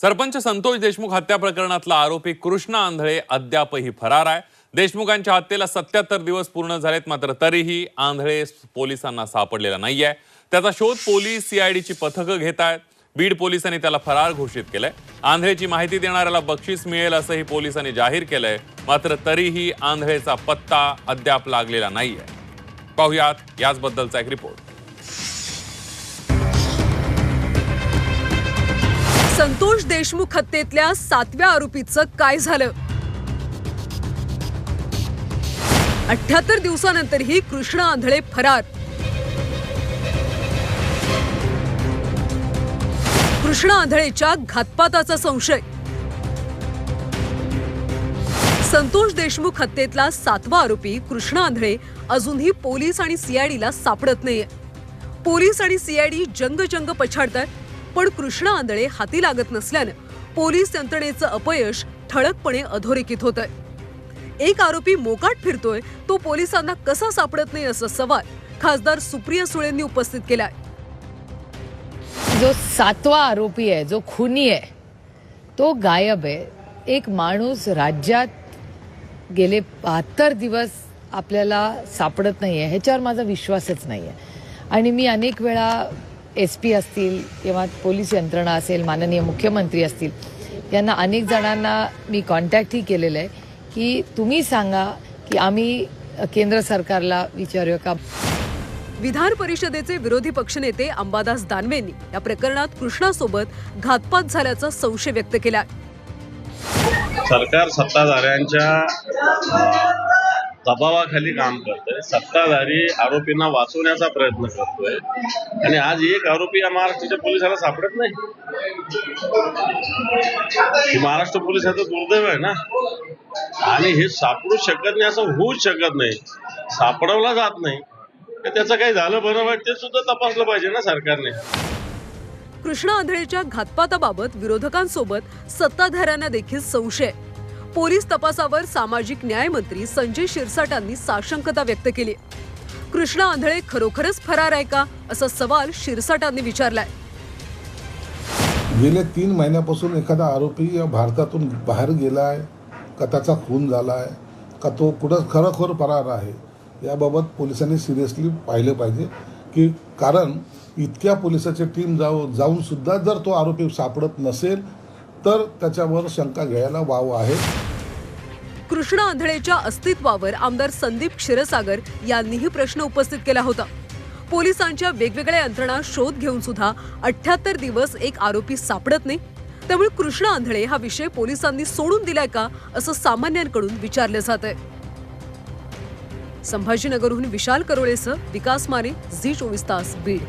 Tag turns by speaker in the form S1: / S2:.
S1: सरपंच संतोष देशमुख हत्या प्रकरणातला आरोपी कृष्णा आंधळे अद्यापही फरार आहे. देशमुखांच्या हत्येला सत्याहत्तर दिवस पूर्ण झालेत मात्र तरीही आंधळे पोलिसांना सापडलेला नाहीये. त्याचा शोध पोलीस सीआयडीची पथकं घेत आहेत. बीड पोलिसांनी त्याला फरार घोषित केलंय. आंधळेची माहिती देणाऱ्याला बक्षीस मिळेल असंही पोलिसांनी जाहीर केलंय. मात्र तरीही आंधळेचा पत्ता अद्याप लागलेला नाहीये. पाहुयात याचबद्दलचा एक रिपोर्ट
S2: संतोष देशमुख हत्येतल्या सातव्या आरोपीचं काय झालं? अठ्याहत्तर दिवसानंतरही कृष्ण आंधळे फरार. कृष्ण आंधळेच्या घातपाताचा संशय. संतोष देशमुख हत्येतला सातवा आरोपी कृष्ण आंधळे अजूनही पोलीस आणि सीआयडीला सापडत नाहीये. पोलीस आणि सीआयडी जंगजंग पछाडतात पण कृष्ण आंधळे हाती लागत नसल्यानं पोलीस यंत्रणेचं अपयश ठळकपणे अधोरेखित होत आहे एक आरोपी मोकाट फिरतोय तो पोलिसांना कसा सापडत नाही असा सवाल खासदार सुप्रिया सुळेंनी उपस्थित केलाय.
S3: जो सातवा आरोपी आहे जो खुनी आहे तो गायब आहे. एक माणूस राज्यात गेले बहात्तर दिवस आपल्याला सापडत नाही आहे ह्याच्यावर माझा विश्वासच नाही आहे आणि मी अनेक वेळा एस पी असतील किंवा पोलीस यंत्रणा असेल माननीय मुख्यमंत्री असतील यांना अनेक जणांना मी कॉन्टॅक्टही केलेलं आहे की तुम्ही सांगा की आम्ही केंद्र सरकारला विचारूया का?
S2: विधान परिषदेचे विरोधी पक्षनेते अंबादास दानवेंनी या प्रकरणात कृष्णासोबत घातपात झाल्याचा संशय व्यक्त केलाय.
S4: सरकार सत्ताधाऱ्यांच्या दबावाखाली काम करतोय. सत्ताधारी आरोपींना वाचवण्याचा प्रयत्न करतोय. आणि आज एक आरोपी या महाराष्ट्राच्या पोलिसाला सापडत नाही. महाराष्ट्र पोलिसाचं दुर्दैव आहे ना. आणि हे सापडू शकत नाही असं होऊच शकत नाही. सापडवला जात नाही. तर त्याचं काही झालं बरं वाईट ते सुद्धा तपासलं पाहिजे ना सरकारने.
S2: कृष्णा आंधळेच्या घातपाताबाबत विरोधकांसोबत सत्ताधाऱ्यांना देखील संशय. पोलीस तपासावर सामाजिक न्याय मंत्री संजय शिरसाटांनी साशंकता व्यक्त केली. कृष्णा आंधळे खरोखरच फरार आहे का? असा सवाल शिरसाटांनी विचारलाय.
S5: गेल्या तीन महिन्यापासून एखादा आरोपी या भारतातून बाहेर गेला आहे का त्याचा खून झाला आहे का तो कुठं खरोखर फरार आहे याबाबत पोलिसांनी सिरियसली पाहिलं पाहिजे. की कारण इतक्या पोलिसाची टीम जाऊ जाऊन सुद्धा जर तो आरोपी सापडत नसेल तर त्याच्यावर शंका घ्यायला वाव आहे.
S2: कृष्ण आंधळेच्या अस्तित्वावर आमदार संदीप क्षीरसागर यांनीही प्रश्न उपस्थित केला होता. पोलिसांच्या वेगवेगळ्या यंत्रणा शोध घेऊन सुद्धा अठ्याहत्तर दिवस एक आरोपी सापडत नाही. त्यामुळे कृष्ण आंधळे हा विषय पोलिसांनी सोडून दिलाय का असं सामान्यांकडून विचारलं जात आहे संभाजीनगरहून विशाल करोळेसह विकास माने झी चोवीस तास बीड.